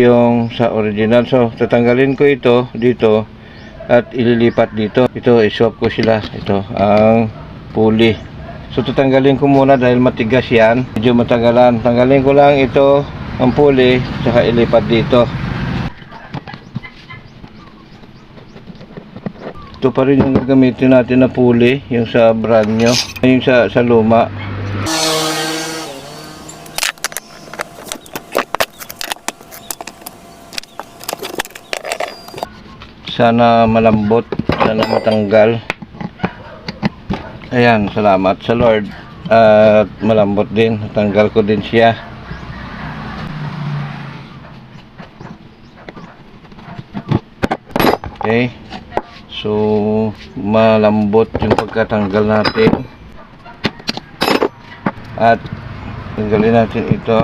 yung sa original. So, tatanggalin ko ito dito at ililipat dito. Ito, iswap ko sila. Ito, ang pulley. So, tatanggalin ko muna dahil matigas yan. Medyo matagalan. Tanggalin ko lang ito, ang pulley, saka ilipat dito. Ito pa rin yung gagamitin natin na pulley, yung sa brand nyo, yung sa, sa luma. Sana malambot, sana matanggal. Ayan, salamat sa Lord. At malambot din, natanggal ko din siya. Okay. So, malambot yung pagkatanggal natin. At tanggalin natin ito.